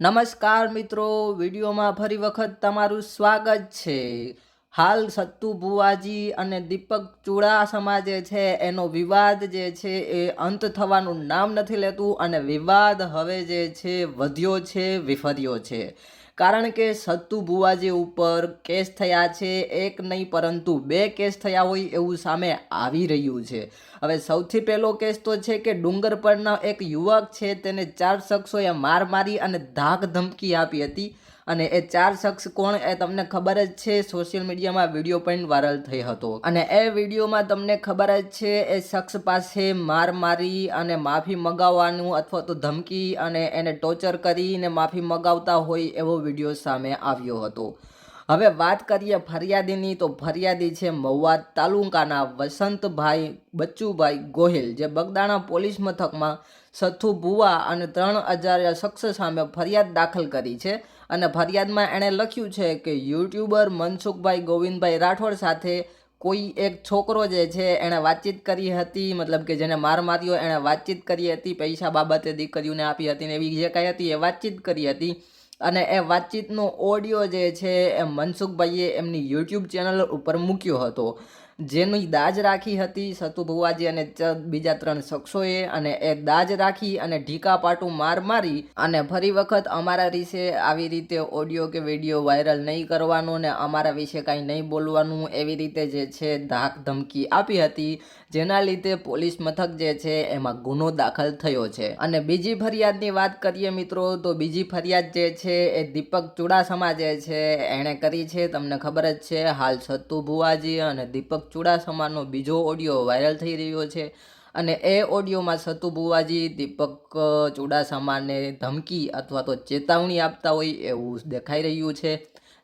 નમસ્કાર મિત્રો વિડીયોમાં ફરી વખત તમારું સ્વાગત છે. હાલ સત્તુ ભુવાજી અને દીપક ચુડાસમા જે છે, એનો વિવાદ જે છે એ અંત થવાનું નામ નથી લેતું અને વિવાદ હવે જે છે વધ્યો છે, વિફર્યો છે. કારણ કે સત્તુ ભુવાજી ઉપર કેસ થયા છે, એક નહીં પરંતુ બે કેસ થયા હોય એવું સામે આવી રહ્યું છે. હવે સૌથી પહેલો કેસ તો છે કે ડુંગર પરના એક યુવક છે, તેને ચાર શખ્સોએ માર મારી અને ધાક ધમકી આપી હતી. અને એ ચાર શખ્સ કોણ એ તમને ખબર જ છે સોશિયલ મીડિયામાં વીડિયો પણ વાયરલ થઈ હતો. અને એ વિડીયોમાં તમને ખબર જ છે, એ શખ્સ પાસે માર મારી અને માફી મગાવવાનું અથવા તો ધમકી અને એને ટોર્ચર કરીને માફી મગાવતા હોય એવો વીડિયો સામે આવ્યો હતો. હવે વાત કરીએ ફરિયાદીની, તો ફરિયાદી છે મહુવા તાલુકાના વસંતભાઈ બચ્ચુભાઈ ગોહિલ, જે બગદાણા પોલીસ મથકમાં સથુ ભુવા અને ત્રણ અજાર્યા શખ્સ સામે ફરિયાદ દાખલ કરી છે. અને ફરિયાદમાં એણે લખ્યું છે કે યુટ્યુબર મનસુખભાઈ ગોવિંદભાઈ રાઠોડ સાથે કોઈ એક છોકરો જે છે એણે વાતચીત કરી હતી, મતલબ કે જેને માર માર્યો, એણે વાતચીત કરી હતી, પૈસા બાબતે દીકરીઓને આપી હતી ને એવી જે કાંઈ હતી એ વાતચીત કરી હતી. અને એ વાતચીતનો ઓડિયો જે છે એ મનસુખભાઈએ એમની યુટ્યુબ ચેનલ ઉપર મૂક્યો હતો. જેની દાજ રાખી હતી સતુ ભુવાજી અને બીજા ત્રણ શખ્સોએ અને એ દાજ રાખી અને ઢીકા પાટું માર મારી અને ફરી વખત અમારા વિશે આવી રીતે ઓડિયો કે વીડિયો વાયરલ નહીં કરવાનું ને અમારા વિશે કાંઈ નહીં બોલવાનું એવી રીતે જે છે ધાક ધમકી આપી હતી, જેના લીધે પોલીસ મથક જે છે એમાં ગુનો દાખલ થયો છે. અને બીજી ફરિયાદની વાત કરીએ મિત્રો, તો બીજી ફરિયાદ જે છે એ દીપક ચુડાસમા જે છે, એણે કરી છે, તમને ખબર જ છે, હાલ સત્તુ ભુવાજી અને દીપક ચુડાસમાનો બીજો ઓડિયો વાયરલ થઈ રહ્યો છે અને એ ઓડિયોમાં સતુ ભુવાજી દીપક, ચુડાસમાને ધમકી અથવા તો ચેતવણી આપતા હોય એવું દેખાઈ રહ્યું છે.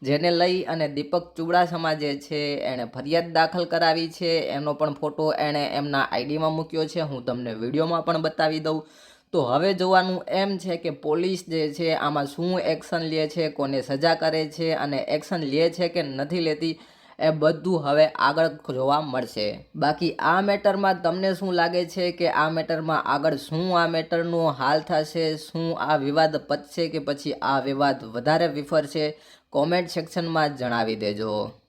જેને લઈ અને દીપક ચુડાસમા જે છે એણે ફરિયાદ દાખલ કરાવી છે. એનો પણ ફોટો એણે એમના આઈડીમાં મૂક્યો છે. હું તમને વિડીયોમાં પણ બતાવી દઉં. તો હવે જોવાનું એમ છે કે પોલીસ જે છે આમાં શું એક્શન લે છે, કોને સજા કરે છે અને એક્શન લે છે કે નથી લેતી એ બધું હવે આગળ જોવા મળશે. બાકી આ મેટરમાં તમને શું લાગે છે કે આ મેટરમાં આગળ શું આ મેટરનો હાલ થશે, શું આ વિવાદ પતશે કે પછી આ વિવાદ વધારે વિફરશે? કોમેન્ટ સેક્શનમાં જણાવી દેજો.